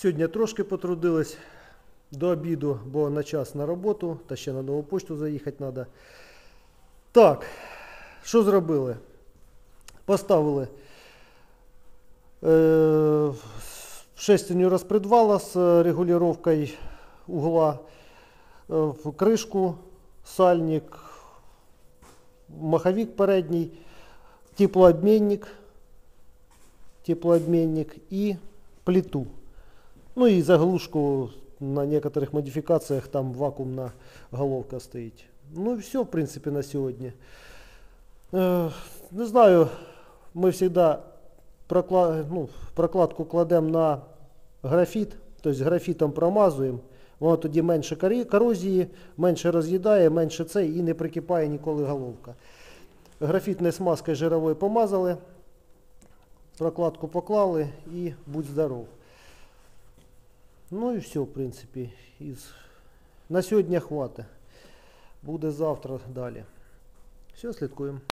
Сьогодні трошки потрудились до обіду, бо на час на роботу, та ще на нову почту заїхати треба. Так, що зробили? Поставили е, шестерню розпредвала з регулювання угла, е, кришку, сальник, маховик передній, теплообмінник, теплообмінник і плиту. Ну і заглушку на некоторых модификациях там вакуумна головка стоїть. Ну і все, в принципі, на сьогодні. Е, не знаю, ми завжди прокла... ну, прокладку кладемо на графіт, тобто графітом промазуємо. Воно тоді менше корозії, менше роз'їдає, менше цей і не прикипає ніколи головка. Графітною смазкою жировою помазали, прокладку поклали і будь здоров. Ну і все, в принципі. Із... На сьогодні хватить. Буде завтра далі. Все, слідкуємо.